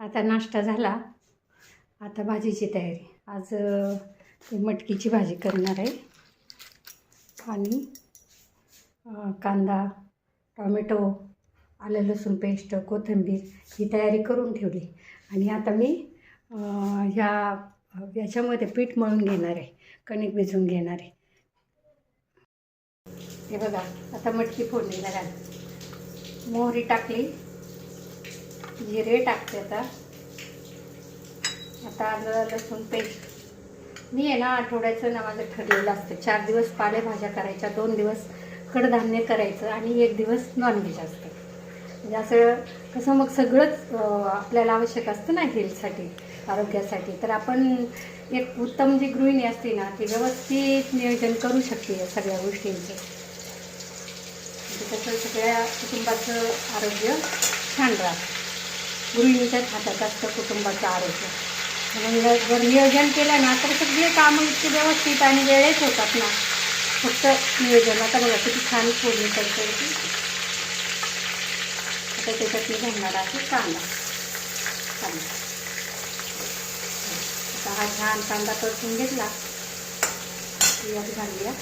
आता नाश्ता झाला. आता भाजीची तयारी. आज मटकीची भाजी करणार आहे. आणि कांदा टॉमॅटो आलं लसूण पेस्ट कोथिंबीर ही तयारी करून ठेवली. आणि आता मी ह्या याच्यामध्ये पीठ मळून घेणार आहे. कणिक भिजवून घेणार आहे. हे बघा आता मटकी फोडणीला घाल मोहरी टाकली. जिरे टाकते आता. आता आलं लसूण पेस्ट. मी आहे ना आठवड्याचं ना माझं ठरलेलं असतं. चार दिवस पालेभाज्या करायच्या दोन दिवस कडधान्य करायचं आणि एक दिवस नॉनव्हेज असतं. म्हणजे असं कसं मग सगळंच आपल्याला आवश्यक असतं ना हेल्थसाठी आरोग्यासाठी. तर आपण एक उत्तम जी गृहिणी असते ना ती व्यवस्थित नियोजन करू शकते या सगळ्या गोष्टींचं. म्हणजे कसं सगळ्या कुटुंबाचं आरोग्य छान राहतं. गृहिणीच्याच हातात असतं कुटुंबाचं आरोग्य. म्हणून जर जर नियोजन केलं ना तर सगळे कामं इतके व्यवस्थित आणि वेळेत होतात ना. फक्त नियोजन. आता बघा किती छान फोडणी करते. होती आता त्याच्यात मी घालणार आहे कांदा. कांदा. आता हा छान कांदा परतून घेतला. यात घालूया.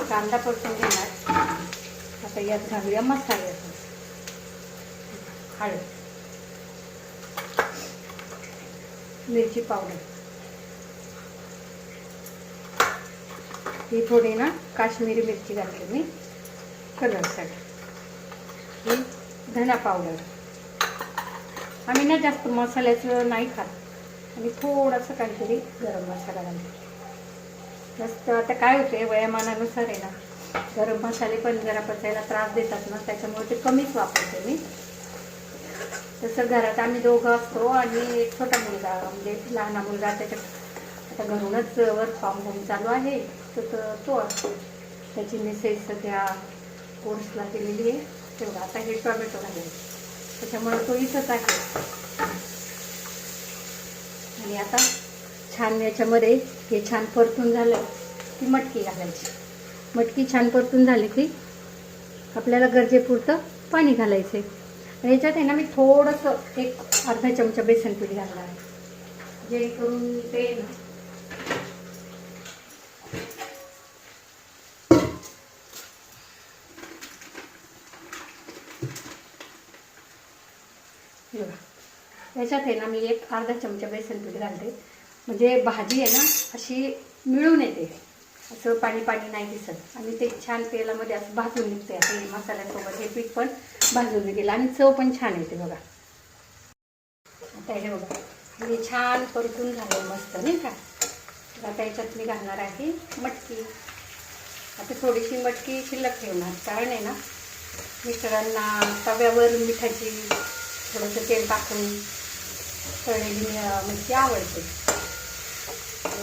कांदा परतून घेणार. आता यात घालूया मसाले. हळद. मिरची पावडर. ही थोडी ना काश्मीरी मिरची घातली मी कलरसाठी. ही धना पावडर. आम्ही ना जास्त मसाल्याचं नाही खात. आणि थोडंसं काहीतरी गरम मसाला घालतो. जास्त आता काय होते वयामानानुसार आहे ना गरम मसाले पण जरा पचायला त्रास देतात ना त्याच्यामुळे ते कमीच वापरते मी. तसं घरात आम्ही दोघं असतो आणि एक छोटा मुलगा म्हणजे लहान मुलगा त्याच्यात आता घरूनच वर्क फ्रॉम होम चालू आहे. तर तो- असतो. त्याची मेसेज सध्या कोर्सला गेलेली आहे. तेवढा आता हे टॉमॅटो घालेल त्याच्यामुळे तो इथंच आहे. आणि आता छान याच्यामध्ये हे छान परतून झालं की मटकी घालायची. मटकी छान परतून झाली की आपल्याला गरजेपुरतं पाणी घालायचं आहे याच्यात आहे ना मी थोडंसं एक अर्धा चमचा बेसन पीठ घालणार आहे. जेणेकरून ते याच्यात आहे ना मी एक अर्धा चमचा बेसन पीठ घालते. म्हणजे भाजी आहे ना अशी मिळून येते. असं पाणी पाणी नाही दिसत. आणि ते छान तेलामध्ये असं भाजून निघते आता हे मसाल्यासोबत हे पीठ पण भाजून गेलं आणि चव पण छान येते बघा. आता हे बघा. हे छान परतून झालं मस्त नाही का? आता याच्यात मी घालणार आहे मटकी. आता थोडीशी मटकी शिल्लक ठेवणार. कारण आहे ना मिस्टरांना तव्यावर मिठाची थोडंसं तेल टाकून तळलेली मटकी आवडते.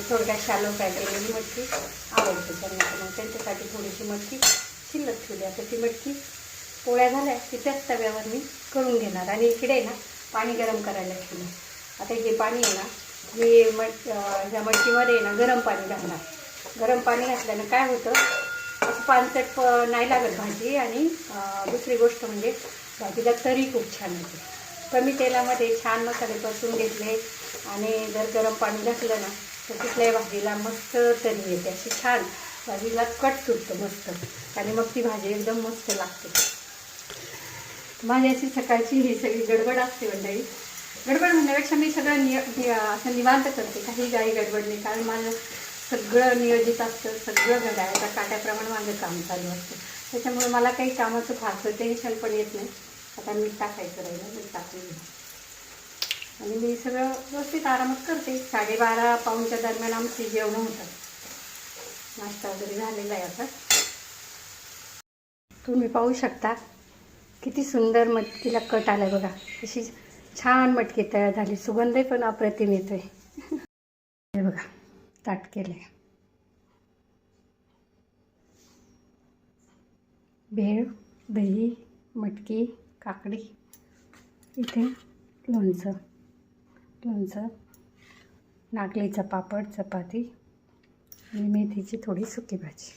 थोडक्यात शालो फ्राय केलेली मटकी. आवडते. त्यांना तर मग त्यांच्यासाठी थोडीशी मटकी शिल्लक ठेवली. आता ती मटकी पोळ्या झाल्या की त्याच तव्यावर मी करून घेणार. आणि इकडे ना पाणी गरम करायला ठेवलं. आता हे पाणी आहे ना मी मट ह्या मटकीमध्ये आहे ना गरम पाणी घालणार गरम पाणी घातल्यानं काय होतं असं पानसट प- नाही लागत भाजी. आणि दुसरी गोष्ट म्हणजे भाजीला तरी खूप छान येते. कमी तेलामध्ये छान मसाले परतून घेतले. आणि जर गरम पाणी घातलं ना तर कुठल्याही भाजीला मस्त तरी येते अशी छान. भाजीला कट सुटतं मस्त. आणि मग ती भाजी एकदम मस्त लागते. माझी अशी सकाळची ही सगळी गडबड असते मंडळी. गडबड म्हणण्यापेक्षा मी सगळं निय असं निवांत करते. काही गाई गडबड नाही. कारण माझं सगळं नियोजित असतं सगळं घड्याळाच्या काट्याप्रमाणे माझं काम चालू असतं. त्याच्यामुळे मला काही कामाचं फारसं टेन्शन पण येत नाही. आता मी टाकायचं राहिलं मी टाकून घेऊ आणि मी सगळं व्यवस्थित आरामात करते. साडेबारा पाऊनच्या दरम्यान आमची जेवणं होतात नाश्ता वगैरे झालेला आहे आता. तुम्ही पाहू शकता किती सुंदर मटकीला कट आला बघा. अशी छान मटकी तयार झाली. सुगंध पण अप्रतिम येतोय. हे बघा ताट केले भेळ दही मटकी काकडी इथे लोणचं. लोणचं नागलीचा पापड चपाती आणि मेथीची थोडी सुकी भाजी.